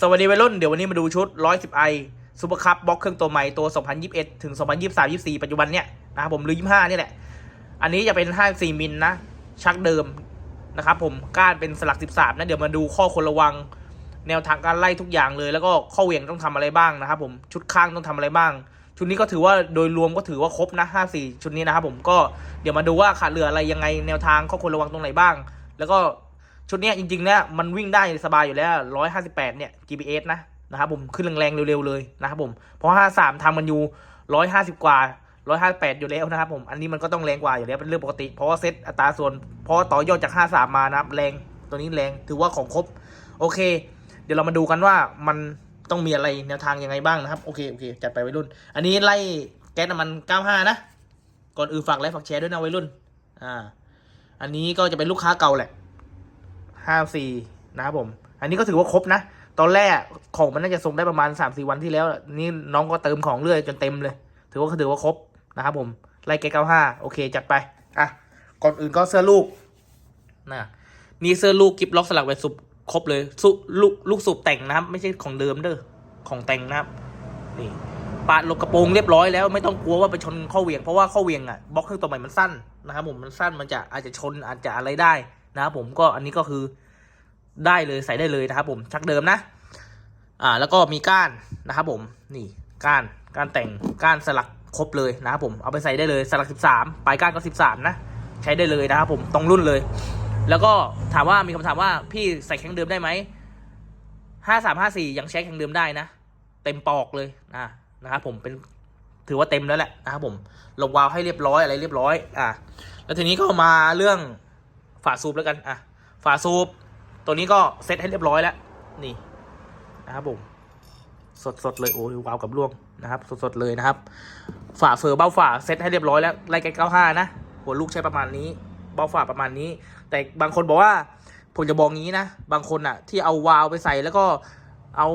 สวัสดีวัยรุ่น เดี๋ยววันนี้มาดูชุด 110i ซูเปอร์คัพบล็อกเครื่องตัวใหม่ตัว 2021 ถึง 2023 24 ปัจจุบันเนี่ยนะครับผมหรือ 25 นี่แหละ อันนี้จะเป็น 54 มิลนะ ชักเดิมนะครับผมก้านเป็นสลัก 13 นะ เดี๋ยวมาดูข้อควรระวัง แนวทางการไล่ทุกอย่างเลย แล้วก็ข้อเหวี่ยงต้องทำอะไรบ้างนะครับผมชุดข้างต้องทำอะไรบ้าง ชุดนี้ก็ถือว่าโดยรวมก็ถือว่าครบนะ 54 ชุดนี้นะครับผมก็เดี๋ยวมาดูว่าขาดเหลืออะไรยังไงแนวทางข้อควรระวังตรงไหนบ้าง แล้วก็ ชุดนี้จริงๆเนี่ยมันวิ่งได้สบายอยู่แล้ว 158 เนี่ย GPS นะนะครับผมขึ้นแรงๆเร็วๆเลยนะครับผมเพราะ 53ทำมันอยู่150 กว่า 158 อยู่แล้วนะครับผมอันนี้มันก็ต้องแรงกว่าอยู่แล้วเป็นเรื่องปกติ เพราะว่าเซตอัตราส่วนเพราะต่อยอดจาก 53 มานะครับแรงตัวนี้แรงถือว่าของครบ โอเค เดี๋ยวเรามาดูกันว่ามันต้องมีอะไรแนวทางยังไงบ้างนะครับโอเคโอเคจัดไปวัยรุ่น อันนี้ไล่แก๊สน้ำมัน 95 นะ ก่อนอื่นฝากไลค์ฝากแชร์ด้วยนะวัยรุ่นอ่าอันนี้ก็จะเป็นลูกค้าเก่าแหละ 54นะครับผม อันนี้ก็ถือว่าครบนะ ตอนแรกของมันน่าจะส่งได้ประมาณ 3-4 วันที่แล้ว นี่น้องก็เติมของเรื่อยจนเต็มเลย ถือว่าถือว่าครบนะครับผมไล่แก๊ส95โอเค จัดไปอะก่อนอื่นก็เสื้อลูกนะนี่เสื้อลูกกิฟล็อกสลักแบบสุบครบเลยสุลูกลูกสูบแต่งนะครับ ไม่ใช่ของเดิมเด้อของแต่งนะครับนี่ปาดลบกระโปรงเรียบร้อยแล้วไม่ต้องกลัวว่าไปชนข้อเวียงเพราะว่าข้อเวียงอะบล็อกเครื่องตัวใหม่มันสั้นนะครับผมมันสั้นมันจะอาจจะชนอาจจะอะไรได้ นะครับผมก็อันนี้ก็คือได้เลยใส่ได้เลยนะครับผมชักเดิมนะ อ่าแล้วก็มีก้านนะครับผมนี่ก้านก้านแต่งก้านสลักครบเลยนะครับผมเอาไปใส่ได้เลยสลัก 13 ปลายก้านก็ 13 นะ ใช้ได้เลยนะครับผมตรงรุ่นเลย แล้วก็ถามว่ามีคำถามว่าพี่ใส่แข็งเดิมได้ไหมห้าสามห้าสี่ยังใช้แข็งเดิมได้นะ เต็มปอกเลยนะนะครับผมเป็นถือว่าเต็มแล้วแหละนะครับผมลงวาล์วให้เรียบร้อยอะไรเรียบร้อย อะแล้วทีนี้ก็มาเรื่อง ฝาสูบแล้วกันอะฝาสูบตัวนี้ก็เซตให้เรียบร้อยแล้วนี่นะครับผมสดสดเลยโอ้ยวาวกับล่วงนะครับ สดสดเลยนะครับ ฝาเฟอร์เบ้าฝาเซตให้เรียบร้อยแล้วไล่แกเก้าห้านะหัวลูกใช้ประมาณนี้ เบ้าฝาประมาณนี้ แต่บางคนบอกว่าผมจะบอกงี้นะ บางคนอะที่เอาวาวไปใส่แล้วก็เอา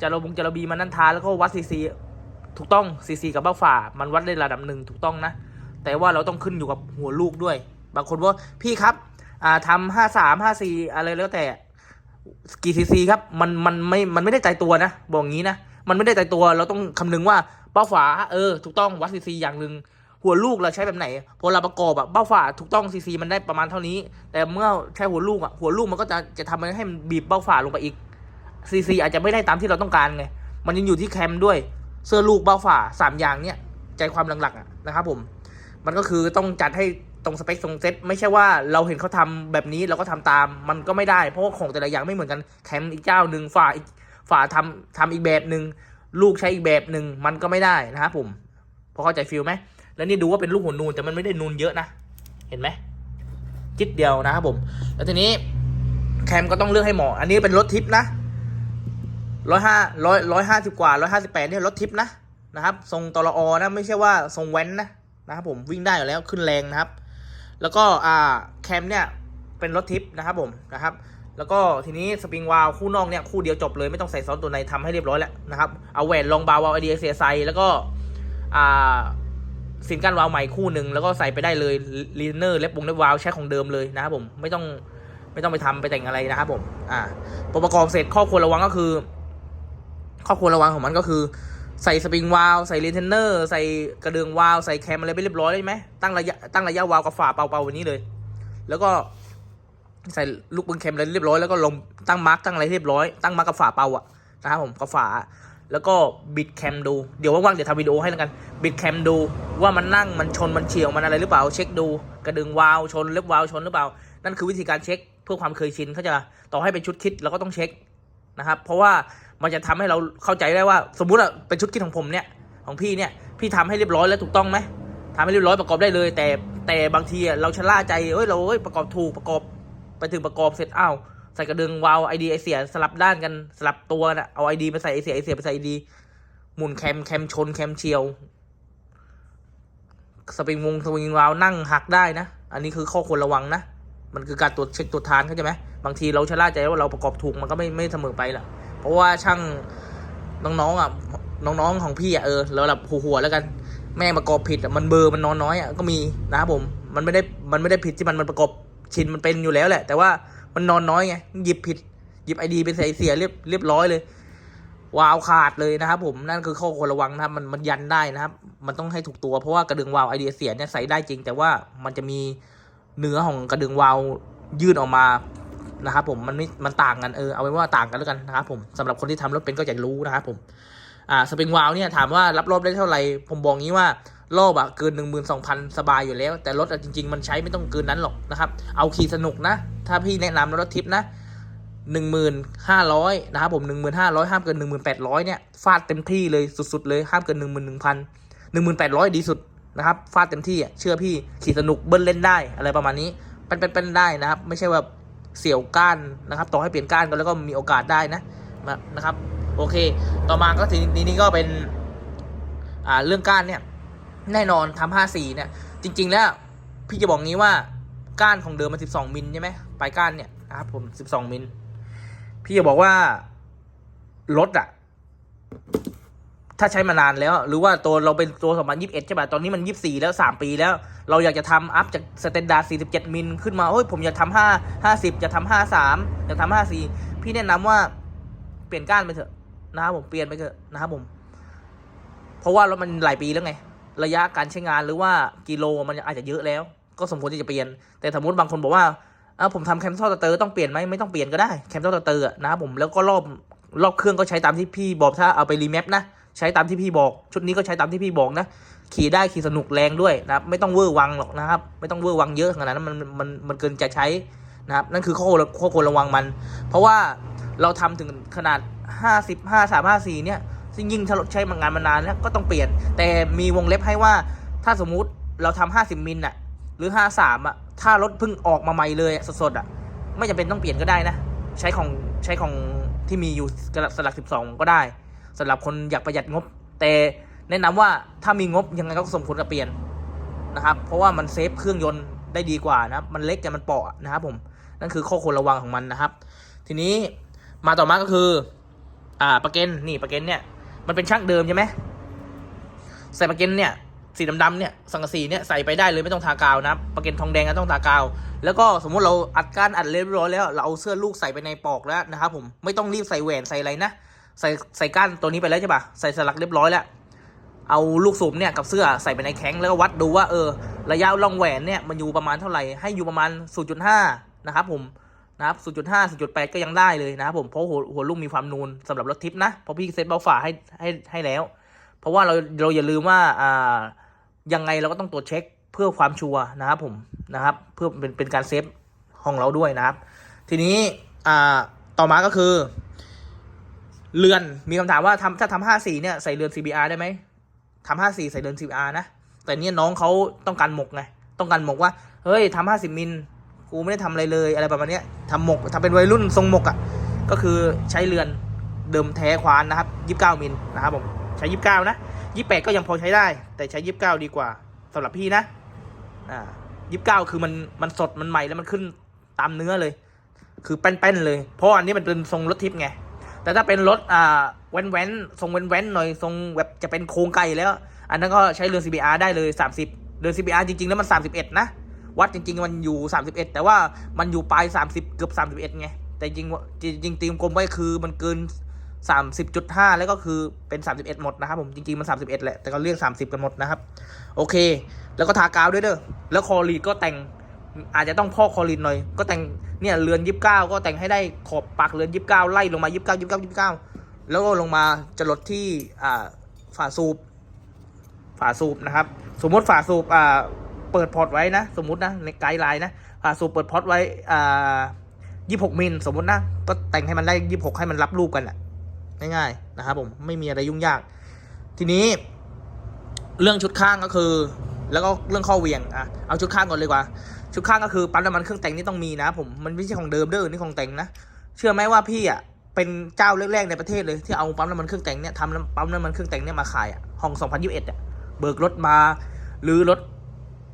จารบงจารบีมานั่นทาแล้วก็วัดซีซีถูกต้องซีซีกับเบ้าฝามันวัดได้ระดับหนึ่งถูกต้องนะ แต่ว่าเราต้องขึ้นอยู่กับหัวลูกด้วย บางคนว่าพี่ครับ อ่าทำห้าสามห้าสี่อะไรแล้วแต่กี่ซีซีครับมันมันไม่มันไม่ได้ใจตัวนะ บอกงี้นะมันไม่ได้ใจตัวเราต้องคำนึงว่าเบ้าฝาเออถูกต้องวัดซีซีอย่างหนึ่งหัวลูกเราใช้แบบไหนพอเราประกอบอะเบ้าฝาถูกต้องซีซีมันได้ประมาณเท่านี้ แต่เมื่อใช้หัวลูกอะหัวลูกมันก็จะจะทำให้มันบีบเบ้าฝาลงไปอีกซีซีอาจจะไม่ได้ตามที่เราต้องการไงมันยังอยู่ที่แคมด้วย เสื้อลูกเบ้าฝาสามอย่างเนี้ยใจความหลักๆอะนะครับผม มันก็คือต้องจัดให้ ตรงสเปคตรงเซตไม่ใช่ว่าเราเห็นเขาทำแบบนี้เราก็ทำตาม มันก็ไม่ได้ เพราะว่าของแต่ละอย่างไม่เหมือนกันแคมอีกเจ้าหนึ่งฝาอีกฝาทำทำอีกแบบหนึ่งลูกใช้อีกแบบหนึ่งมันก็ไม่ได้นะครับผมพอเข้าใจฟิลไหมแล้วนี่ดูว่าเป็นลูกหัวนูนแต่มันไม่ได้นูนเยอะนะเห็นไหมจิตเดียวนะครับผม แล้วทีนี้แคมก็ต้องเลือกให้เหมาะอันนี้เป็นรถทิปนะร้อยห้าร้อยร้อยห้าสิบกว่าร้อยห้าสิบแปดเนี่ยรถทิปนะนะครับทรงตลออนะไม่ใช่ว่าทรงแว้นนะนะครับผมวิ่งได้อยู่แล้วขึ้นแรงนะครับ แล้วก็อ่าแคมเนี่ยเป็นรถทิปนะครับผมนะครับแล้วก็ทีนี้สปริงวาลคู่นอกเนี่ยคู่เดียวจบเลยไม่ต้องใส่ซ้อนตัวในทำให้เรียบร้อยแล้วนะครับเอาแหวนลองบาวาลไอเดียเสียไซแล้วก็อ่าสินกันวาลใหม่คู่หนึ่งแล้วก็ใส่ไปได้เลยลีเนอร์เล็บวงเล็บวาลใช้ของเดิมเลยนะครับผมไม่ต้องไม่ต้องไปทำไปแต่งอะไรนะครับผมอ่าประกอบเสร็จข้อควรระวังก็คือ ข้อควรระวังของมันก็คือ ใส่สปริงวาลใส่เลนเทนเนอร์ใส่กระเดืองวาลใส่แคมอะไรไปเรียบร้อยได้ไหมตั้งระยะตั้งระยะวาลกับฝาเป่าๆวันนี้เลย แล้วก็ใส่ลูกปืนแคมอะไรเรียบร้อยแล้วก็ลงตั้งมาร์กตั้งอะไรเรียบร้อยตั้งมาร์กกับฝาเป่าอะนะครับผมกับฝาแล้วก็บิดแคมดูเดี๋ยวว่างๆเดี๋ยวทำวิดีโอให้แล้วกันบิดแคมดูว่ามันนั่งมันชนมันเฉียวมันอะไรหรือเปล่าเช็คดูกระดึงวาลชนเล็บวาลชนหรือเปล่า นั่นคือวิธีการเช็คเพื่อความเคยชินเขาใจะต่อให้เป็นชุดคิดเราก็ต้องเช็คนะครับเพราะว่า มันจะทำให้เราเข้าใจได้ว่า สมมุติอะเป็นชุดคิดของผมเนี่ยของพี่เนี่ยพี่ทำให้เรียบร้อยแล้วถูกต้องไหมทำให้เรียบร้อยประกอบได้เลย แต่แต่บางทีอะเราชะล่าใจเอ้ยเราเอ้ยประกอบถูกประกอบไปถึงประกอบเสร็จอ้าวใส่กระดึงวาลไอดีไอเสียสลับด้านกันสลับตัวนะเอาไอดีไปใส่ไอเสียไอเสียไปใส่ไอดีหมุนแคมแคมชนแคมเชียวสปริงวงสปริงวาลนั่งหักได้นะ อันนี้คือข้อควรระวังนะ มันคือการตรวจเช็คตรวจทานเข้าใจไหมบางทีเราชะล่าใจว่าเราประกอบถูกมันก็ไม่ไม่เสมอไปล่ะ เพราะว่าช่างน้องๆอะน้องๆของพี่อะเออแล้วแบบหัวๆแล้วกัน แม่งประกอบผิดอะมันเบอร์มันนอนน้อยอะก็มีนะครับผมมันไม่ได้มันไม่ได้ผิดที่มันมันประกอบชินมันเป็นอยู่แล้วแหละ แต่ว่ามันนอนน้อยไงหยิบผิดหยิบไอดีไปใส่เสียเรียบเรียบร้อยเลยวาล์วขาดเลยนะครับผมนั่นคือข้อควรระวังนะครับมันมันยันได้นะครับ มันต้องให้ถูกตัวเพราะว่ากระดึงวาล์วไอเดียเสียเนี่ยใส่ได้จริง แต่ว่ามันจะมีเนื้อของกระดึงวาล์วยื่นออกมา นะครับผมมันไม่มันต่างกันเออเอาไว้ว่าต่างกันแล้วกันนะครับผมสำหรับคนที่ทำรถเป็นก็จะรู้นะครับผมอ่าสปริงวาลเนี่ยถามว่ารับรอบได้เท่าไหร่ผมบอกงี้ว่ารอบอะเกิน 1 2 0 0 0 สบายอยู่แล้ว แต่รถอะจริง ๆ มันใช้ไม่ต้องเกินนั้นหรอกนะครับ เอาขี่สนุกนะ ถ้าพี่แนะนำรถทิปนะ 1,500นะครับผม 1,500 ห้ามเกิน 1,800 เนี่ย ฟาดเต็มที่เลยสุดๆเลย ห้ามเกิน 11,000 1,800 ดีสุดนะครับ ฟาดเต็มที่อะเชื่อพี่ขี่สนุกเบิ้ลเล่นได้อะไรประมาณนี้เป็นเป็นเป็นได้นะครับ ไม่ใช่ว่า เสี่ยวก้านนะครับต่อให้เปลี่ยนก้านก็แล้วก็มีโอกาสได้นะนะครับ โอเค ต่อมาก็ทีนี้ก็เป็นอ่าเรื่องก้านเนี่ยแน่นอนทำห้าสี่เนี่ย จริง ๆ แล้วพี่จะบอกงี้ว่าก้านของเดิมมันสิบสองมิลใช่ไหมปลายก้านเนี่ยนะครับผมสิบสองมิลพี่จะบอกว่ารถอะถ้าใช้มานานแล้ว หรือว่าตัวเราเป็นตัวสองพันยิบเอ็ดใช่ป่ะตอนนี้มันยี่สี่แล้วสามปีแล้ว เราอยากจะทำอัพจากสแตนดาร์ดสี่สิบเจ็ดมิลขึ้นมาเฮ้ยผมอยากทำห้าห้าสิบจะทำห้าสามอยากทำห้าสี่พี่แนะนำว่าเปลี่ยนก้านไปเถอะนะครับผมเปลี่ยนไปเถอะนะครับผม เพราะว่ารถมันหลายปีแล้วไง ระยะการใช้งานหรือว่ากิโลมันอาจจะเยอะแล้ว ก็สมควรที่จะเปลี่ยน แต่สมมติบางคนบอกว่าอผมทำแคมโซลเตอร์ต้องเปลี่ยนไหมไม่ต้องเปลี่ยนก็ได้แคมโซลเตอร์นะครับผมแล้วก็รอบรอบเครื่องก็ใช้ตามที่พี่บอกถ้าเอาไปรีแมปนะ ใช้ตามที่พี่บอก ชุดนี้ก็ใช้ตามที่พี่บอกนะ ขี่ได้ขี่สนุกแรงด้วยนะครับ ไม่ต้องเวอร์วังหรอกนะครับ ไม่ต้องเวอร์วังเยอะขนาดนั้นมันมันมันเกินจะใช้นะครับ นั่นคือข้อข้อควรระวังมัน เพราะว่าเราทำถึงขนาด 50 5 3 5 4เนี่ยซึ่งยิ่งถ้ารถใช้มางานมานานแล้วก็ต้องเปลี่ยน แต่มีวงเล็บให้ว่าถ้าสมมุติเราทำ50 มิลน่ะหรือ 53อะถ้ารถเพิ่งออกมาใหม่เลยสดๆอะไม่จำเป็นต้องเปลี่ยนก็ได้นะ ใช้ของใช้ของที่มีอยู่สลัก 12 ก็ได้ สำหรับคนอยากประหยัดงบ แต่แนะนำว่าถ้ามีงบยังไงก็สมควรจะเปลี่ยนนะครับเพราะว่ามันเซฟเครื่องยนต์ได้ดีกว่านะครับมันเล็กแต่มันเปาะนะครับผมนั่นคือข้อควรระวังของมันนะครับ ทีนี้มาต่อมาก็คืออ่าประเก็นนี่ประเก็นเนี่ยมันเป็นช่างเดิมใช่ไหมใส่ประเก็นเนี่ยสีดำๆเนี่ยสังกะสีเนี่ยใส่ไปได้เลยไม่ต้องทากาวนะประเก็นทองแดงก็ต้องทากาว แล้วก็สมมุติเราอัดก้านอัดเรียบร้อยแล้ว เราเอาเสื้อลูกใส่ไปในปอกแล้วนะครับผมไม่ต้องรีบใส่แหวนใส่อะไรนะ ใส่ใส่ก้านตัวนี้ไปแล้วใช่ปะใส่สลักเรียบร้อยแล้วเอาลูกสูบเนี่ยกับเสื้อใส่ไปในแข้งแล้วก็วัดดูว่าเออระยะร่องแหวนเนี่ยมันอยู่ประมาณเท่าไหร่ให้อยู่ประมาณ 0.5 นะครับผมนะครับ 0.5 0.8 ก็ยังได้เลยนะครับผมเพราะหัวหัวลูกมีความนูนสำหรับรถทิปนะเพราะพี่เซตเบาฝาให้ให้ให้แล้ว เพราะว่าเราเราอย่าลืมว่าอ่ายังไงเราก็ต้องตรวจเช็คเพื่อความชัวนะครับผมนะครับเพื่อเป็นเป็นการเซฟของเราด้วยนะครับ ทีนี้อ่าต่อมาก็คือ เรือนมีคำถามว่าทำถ้าทำห้าสี่เนี่ยใส่เรือน CBR ได้ไหมทำห้าสี่ใส่เรือน CBR นะ แต่เนี่ยน้องเขาต้องการหมกไงต้องการหมกว่า เฮ้ยทำห้าสิบมิลกูไม่ได้ทำอะไรเลยอะไรประมาณนี้ทำหมกทำเป็นวัยรุ่นทรงหมกอะ่ะก็คือใช้เรือนเดิมแท้ควานนะครับยี่สิบเก้ามิลนะครับผมใช้ยี่สิบเก้านะยี่สิบแปดก็ยังพอใช้ได้ แต่ใช้ยี่สิบเก้าดีกว่าสำหรับพี่นะอ่ายี่สิบเก้าคือมันมันสดมันใหม่แล้วมันขึ้นตามเนื้อเลย คือแป้นๆเลย เพราะอันนี้มันเป็นทรงรถทิพย์ไง แต่ถ้าเป็นรถอ่าแว้นแว้นทรงแว้นแว้นหน่อยทรงแบบจะเป็นโครงไก่แล้ว อันนั้นก็ใช้เรือ CBR ได้เลย 30 เรือ CBR จริง ๆ แล้วมัน 31 นะ วัดจริง ๆ มันอยู่ 31 แต่ว่ามันอยู่ปลาย 30 เกือบ 31 ไง แต่จริงจริงตีมกลมไว้คือมันเกิน 30.5 แล้วก็คือเป็น 31 หมดนะครับผมจริง ๆ มัน 31 แหละแต่ก็เรียก 30 กันหมดนะครับ โอเค แล้วก็ทากาวด้วยเด้อแล้วคอรีดก็แต่ง อาจจะต้องพอกคอรีดหน่อย ก็แต่งเนี่ยเรือน29ก็แต่งให้ได้ขอบปากเรือน29ไล่ลงมา29 29 29แล้วก็ลงมาจะลดที่อ่าฝาสูบฝาสูบนะครับ สมมติฝาสูบอ่าเปิดพอร์ตไว้นะ สมมตินะในไกด์ไลน์นะฝาสูบเปิดพอร์ตไว้อ่ายี่หกมิลสมมตินะก็แต่งให้มันได้ยี่หกให้มันรับรูปกันแหละง่ายๆนะครับผมไม่มีอะไรยุ่งยาก ทีนี้ เรื่องชุดข้างก็คือ แล้วก็เรื่องข้อเวียงอะเอาชุดข้างก่อนเลยกว่า ชุดข้างก็คือปั๊มน้ำมันเครื่องแต่งนี่ต้องมีนะ ผมมันไม่ใช่ของเดิมเด้อนี่ของแต่งนะเชื่อไหมว่าพี่อะเป็นเจ้าแรกๆในประเทศเลยที่เอาปั๊มน้ำมันเครื่องแต่งเนี่ยทำปั๊มน้ำมันเครื่องแต่งเนี่ยมาขายอะห้อง2021อะเบิกรถมาลื้อรถ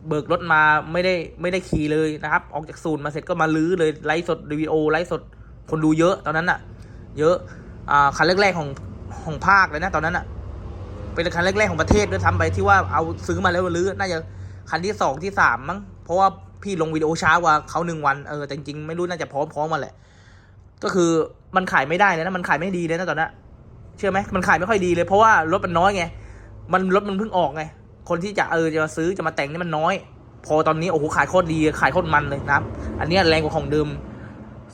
เบิกรถมาไม่ได้ไม่ได้ขี่เลยนะครับ ออกจากศูนย์มาเสร็จก็มาลื้อเลยไลฟ์สดวิดีโอไลฟ์สดคนดูเยอะตอนนั้นอะ เยอะอ่าคันแรกๆของของภาคเลยนะตอนนั้นอะเป็นคันแรกๆของประเทศด้วยทำไปที่ว่าเอาซื้อมาแล้วลื้อน่าจะคันที่สองที่สามมั้งเพราะว่า พี่ลงวิดีโอช้ากว่าเขาหนึ่งวันเออแต่จริงๆไม่รู้น่าจะพร้อมๆมมาแหละ ก็คือมันขายไม่ได้เลยนะมันขายไม่ดีเลยนะตอนนั้นเชื่อไหมมันขายไม่ค่อยดีเลย เพราะว่ารถมันน้อยไงมันรถมันเพิ่งออกไงคนที่จะเออจะมาซื้อจะมาแต่งนี่มันน้อย พอตอนนี้โอ้โหขายโคตรดีขายโคตรมันเลยนะครับ อันนี้แรงกว่าของเดิม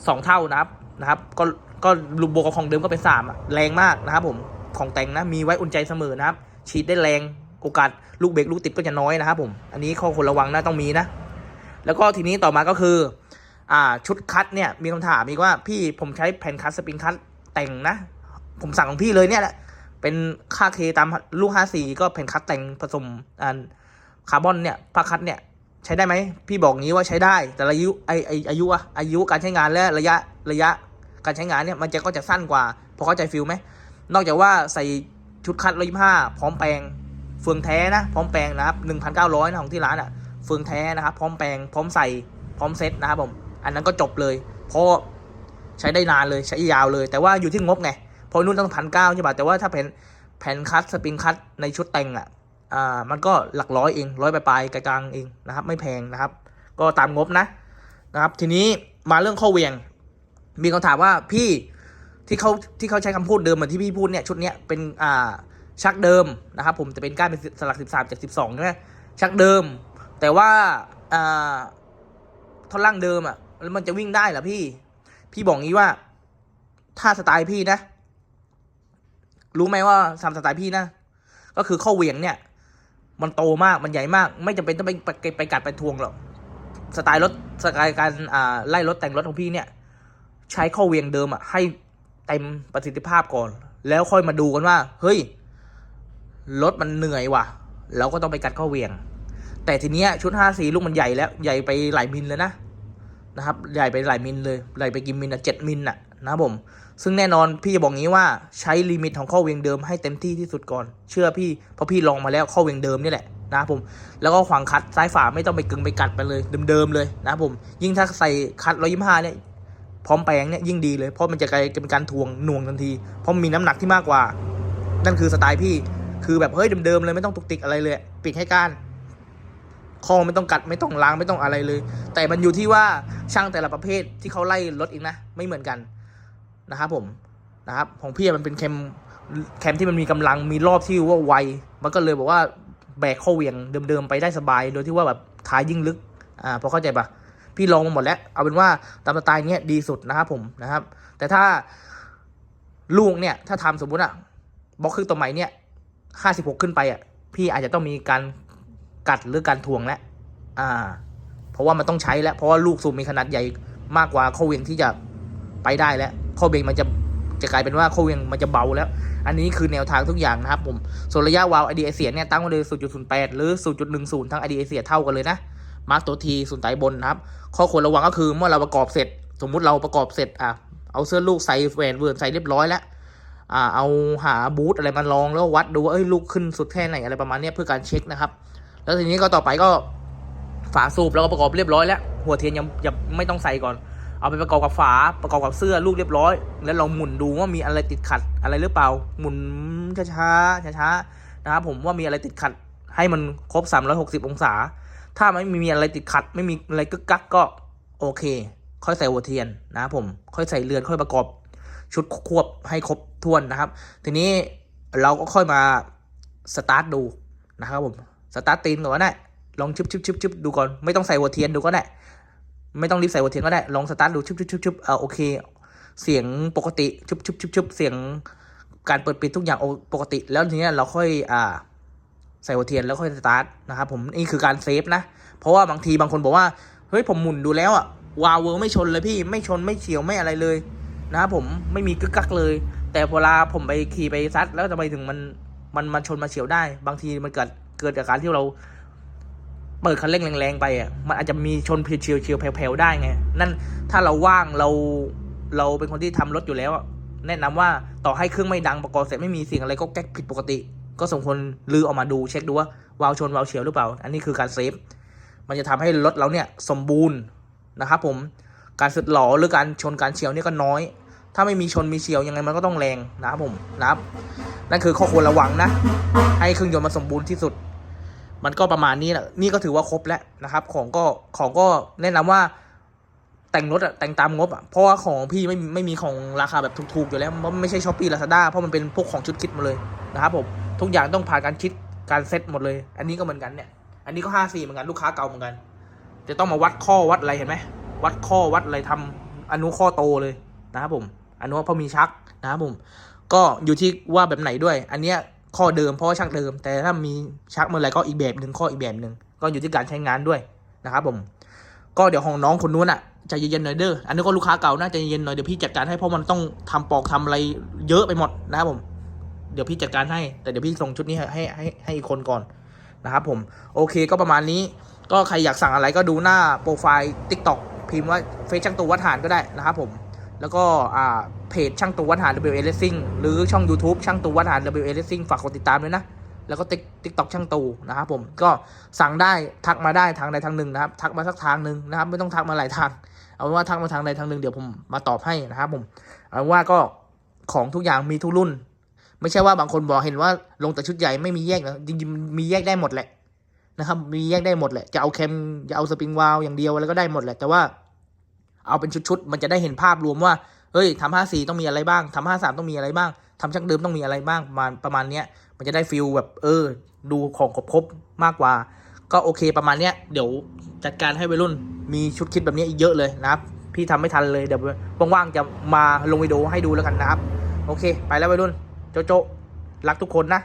สองเท่านะครับนะครับ ก็ก็รูปโบวกกับของเดิมก็เป็นสามแรงมากนะครับ ผมของแต่งนะมีไว้อุ่นใจเสมอนะครับ ฉีดได้แรงโอกาสลูกเบรกลูกติดก็จะน้อยนะครับผม อันนี้ข้อควรระวังนะต้องมีนะ แล้วก็ทีนี้ต่อมาก็คืออ่าชุดคัดเนี่ยมีคำถามอีกว่าพี่ผมใช้แผ่นคัดสปริงคัดแต่งนะ ผมสั่งของพี่เลยเนี่ยแหละ เป็นค่าเคตามลูก54ก็แผ่นคัดแต่งผสมอ่าคาร์บอนเนี่ยผ้าคัดเนี่ยใช้ได้ไหมพี่บอกงี้ว่าใช้ได้ แต่อายุไอไออายุอะอายุการใช้งานและระยะระยะการใช้งานเนี่ยมันจะก็จะสั้นกว่าพอเข้าใจฟิลไหมนอกจากว่าใส่ชุดคัดร้อยห้าพร้อมแปลงเฟืองแท้นะ พร้อมแปลงนะครับหนึ่งพันเก้าร้อยนะของที่ร้านอะ เฟืองแท้นะครับ พร้อมแปลงพร้อมใส่พร้อมเซ็ตนะครับผมอันนั้นก็จบเลย เพราะใช้ได้นานเลยใช้ยาวเลย แต่ว่าอยู่ที่งบไงเพราะนู่นต้องพันเก้าใช่ป่ะแต่ว่าถ้าเป็นแผ่นคัดสปริงคัดในชุดแต่งอะอ่ามันก็หลักร้อยเองร้อยปลายๆกลางๆเองนะครับ ไม่แพงนะครับ ก็ตามงบนะนะครับ ทีนี้มาเรื่องข้อเวียง มีคำถามว่าพี่ที่เขาที่เขาใช้คำพูดเดิมเหมือนที่พี่พูดเนี่ยชุดเนี้ยเป็นอ่าชักเดิมนะครับผมแต่เป็นก้านเป็นสลักสิบสามจากสิบสองใช่ไหมชักเดิม แต่ว่าอ่าท่อนล่างเดิมอะแล้วมันจะวิ่งได้เหรอพี่ พี่บอกงี้ว่า ถ้าสไตล์พี่นะ รู้ไหมว่าสามสไตล์พี่นะ ก็คือข้อเหวียงเนี่ย มันโตมากมันใหญ่มาก ไม่จำเป็นต้องไปไปไปกัดไปทวงหรอกสไตล์รถสไตล์การอ่าไล่รถแต่งรถของพี่เนี่ย ใช้ข้อเหวียงเดิมอะ ให้เต็มประสิทธิภาพก่อน แล้วค่อยมาดูกันว่า เฮ้ยรถมันเหนื่อยว่ะเราก็ต้องไปกัดข้อเหวียง แต่ทีเนี้ยชุดห้าสีลูกมันใหญ่แล้วใหญ่ไปหลายมิลเลยนะนะครับใหญ่ไปหลายมิลเลยใหญ่ไปกี่มิลอะเจ็ดมิลอะนะผมซึ่งแน่นอนพี่จะบอกงี้ว่าใช้ลิมิตของข้อเวียงเดิมให้เต็มที่ที่สุดก่อน เชื่อพี่เพราะพี่ลองมาแล้วข้อเวียงเดิมนี่แหละนะผมแล้วก็ขวางคัดซ้ายฝาไม่ต้องไปกึงไปกัดไปเลยเดิมๆเลยนะผมยิ่งถ้าใส่คัดร้อยยี่ห้าเนี่ยพร้อมแปลงเนี่ยยิ่งดีเลย เพราะมันจะกลายเป็นการทวงหน่วงทันที เพราะมีน้ำหนักที่มากกว่า นั่นคือสไตล์พี่คือแบบเฮ้ยเดิมๆเลยไม่ต้องตุกติกอะไรเลยปิดให้ก้าน คอไม่ต้องกัดไม่ต้องล้างไม่ต้องอะไรเลย แต่มันอยู่ที่ว่าช่างแต่ละประเภทที่เขาไล่รถอีกนะ ไม่เหมือนกันนะครับผมนะครับของพี่มันเป็นแคมแคมที่มันมีกำลังมีรอบที่ว่าไวมันก็เลยบอกว่าแบกข้อเวียงเดิมๆไปได้สบาย โดยที่ว่าแบบท้ายยิ่งลึกอ่าพอเข้าใจปะพี่ลองมาหมดแล้ว เอาเป็นว่าตามสไตล์เนี้ยดีสุดนะครับผมนะครับ แต่ถ้าลูกเนี่ยถ้าทำสมมุติอะบล็อกครึ่งตัวใหม่เนี่ยห้าสิบหกขึ้นไปอะพี่อาจจะต้องมีการ กัดหรือการทวงแล้วอ่า เพราะว่ามันต้องใช้แล้ว เพราะว่าลูกสูบมีขนาดใหญ่มากกว่าข้อเวียงที่จะไปได้แล้วข้อเวียงมันจะจะกลายเป็นว่าข้อเวียงมันจะเบาแล้ว อันนี้คือแนวทางทุกอย่างนะครับผม ส่วนระยะวาวไอเดียเสียเนี่ยตั้งไว้เลย 0.08 หรือ 0.10 ทั้งไอเดียเสียเท่ากันเลยนะ มาร์กตัวทีส่วนไตบนนะครับ ข้อควรระวังก็คือเมื่อเราประกอบเสร็จ สมมุติเราประกอบเสร็จอะ เอาเสื้อลูกใส่แหวนเวิร์นใส่เรียบร้อยแล้ว อ่า เอาหาบูทอะไรมาลองแล้ววัดดูว่าเอ้ยลูกขึ้นสุดแค่ไหนอะไรประมาณนี้เพื่อการเช็คนะครับ แล้วทีนี้ก็ต่อไปก็ฝาสูบแล้วก็ประกอบเรียบร้อยแล้ว หัวเทียนยังยังไม่ต้องใส่ก่อน เอาไปประกอบกับฝาประกอบกับเสื้อลูกเรียบร้อย แล้วลองหมุนดูว่ามีอะไรติดขัดอะไรหรือเปล่า หมุนช้าๆช้าๆนะครับผมว่ามีอะไรติดขัดให้มันครบ 360 องศา ถ้าไม่มีอะไรติดขัด ไม่มีอะไรกึกกักก็โอเค ค่อยใส่หัวเทียนนะครับผม ค่อยใส่เรือนค่อยประกอบชุดควบให้ครบถ้วนนะครับ ทีนี้เราก็ค่อยมาสตาร์ทดูนะครับผม สตาร์ทตีนก่อนก็ได้ลองชึบชึบชึบชึบดูก่อนไม่ต้องใส่หัวเทียนดูก็ได้ไม่ต้องรีบใส่หัวเทียนก็ได้ลองสตาร์ทดูชึบชึบชึบชึบเออโอเค เสียงปกติชึบชึบชึบชึบเสียงการเปิดปิดทุกอย่างโอปกติ แล้วทีนี้เราค่อยอ่าใส่หัวเทียนแล้วค่อยสตาร์ทนะครับผมนี่คือการเซฟนะ เพราะว่าบางทีบางคนบอกว่าเฮ้ยผมหมุนดูแล้วอะวาวเวอร์ไม่ชนเลยพี่ไม่ชนไม่เฉียวไม่อะไรเลยนะครับผมไม่มีกึกกักเลย แต่เวลาผมไปขี่ไปซัดแล้วทำไมถึงมันมันมันชนมาเฉียวได้ บางทีมันเกิด เกิดจากการที่เราเปิดคันเร่งแรงๆไปอะมันอาจจะมีชนเฉียวเฉียวๆแผ่วๆได้ไง นั่นถ้าเราว่างเราเราเป็นคนที่ทำรถอยู่แล้ว แนะนำว่าต่อให้เครื่องไม่ดังประกอบเสร็จไม่มีเสียงอะไรก็แก๊กผิดปกติ ก็สมควรลือออกมาดูเช็คดูว่าวาล์วชนวาล์วเฉียวหรือเปล่า อันนี้คือการเซฟมันจะทำให้รถเราเนี่ยสมบูรณ์นะครับผมการสึกหลอหรือการชนการเฉียวเนี่ยก็น้อย ถ้าไม่มีชนมีเฉียวยังไงมันก็ต้องแรงนะครับผมนะครับนั่นคือข้อควรระวังนะ ให้เครื่องยนต์มันสมบูรณ์ที่สุด มันก็ประมาณนี้แหละนี่ก็ถือว่าครบแล้วนะครับ ของก็ของก็แนะนำว่าแต่งรถอะแต่งตามงบอะเพราะว่าของพี่ไม่ไม่มีของราคาแบบถูกๆอยู่แล้วเพราะมันไม่ใช่ช้อปปี้ลาซาด้าเพราะมันเป็นพวกของชุดคิดมาเลยนะครับผมทุกอย่างต้องผ่านการคิดการเซ็ตหมดเลย อันนี้ก็เหมือนกันเนี่ยอันนี้ก็ห้าสี่เหมือนกันลูกค้าเก่าเหมือนกัน จะต้องมาวัดข้อวัดอะไรเห็นไหมวัดข้อวัดอะไรทำอนุข้อโตเลยนะครับผมอนุเพราะมีชักนะครับผมก็อยู่ที่ว่าแบบไหนด้วย อันเนี้ย ข้อเดิมเพราะชักเดิม แต่ถ้ามีชักเมื่อไหรก็อีกแบบหนึ่งข้ออีกแบบหนึ่งก็อยู่ที่การใช้งานด้วยนะครับผมก็เดี๋ยวของน้องคนนู้นอะใจเย็นๆหน่อยเด้ออันนี้ก็ลูกค้าเก่าน่าใจเย็นๆหน่อยเดี๋ยวพี่จัดการให้เพราะมันต้องทำปอกทำอะไรเยอะไปหมดนะครับผมเดี๋ยวพี่จัดการให้แต่เดี๋ยวพี่ส่งชุดนี้ให้ให้ให้อีกคนก่อนนะครับผมโอเคก็ประมาณนี้ ก็ใครอยากสั่งอะไรก็ดูหน้าโปรไฟล์ TikTok พิมพ์ว่าเฟซช่างตัววัดหานก็ได้นะครับผม แล้วก็อ่าเพจช่างตัววัดหา W A Racing หรือช่อง YouTube ช่างตัววัดหา W A Racing ฝากกดติดตามด้วยนะ แล้วก็ติ๊กติ๊กต็อกช่างตูนะครับผมก็สั่งได้ทักมาได้ทางใดทางหนึ่งนะครับ ทักมาสักทางหนึ่งนะครับ ไม่ต้องทักมาหลายทาง เอาว่าทักมาทางใดทางหนึ่งเดี๋ยวผมมาตอบให้นะครับผมเอาว่าก็ของทุกอย่างมีทุกรุ่น ไม่ใช่ว่าบางคนบอกเห็นว่าลงแต่ชุดใหญ่ไม่มีแยกนะจริงๆมีแยกได้หมดแหละนะครับ มีแยกได้หมดแหละจะเอาแคมจะเอาสปริงวาลอย่างเดียวอะไรก็ได้หมดแหละแต่ว่า เอาเป็นชุดๆ มันจะได้เห็นภาพรวมว่า เฮ้ยทำห้าสี่ต้องมีอะไรบ้างทำห้าสามต้องมีอะไรบ้างทำช่างเดิมต้องมีอะไรบ้างประมาณประมาณเนี้ยมันจะได้ฟิลแบบเออ ดูของครบๆมากกว่า ก็โอเคประมาณเนี้ยเดี๋ยวจัดการให้วัยรุ่นมีชุดคิดแบบนี้อีกเยอะเลยนะครับ พี่ทำไม่ทันเลยเดี๋ยวว่างๆจะมาลงวิดีโอให้ดูแล้วกันนะครับ โอเค ไปแล้ววัยรุ่น โจโจรักทุกคนนะ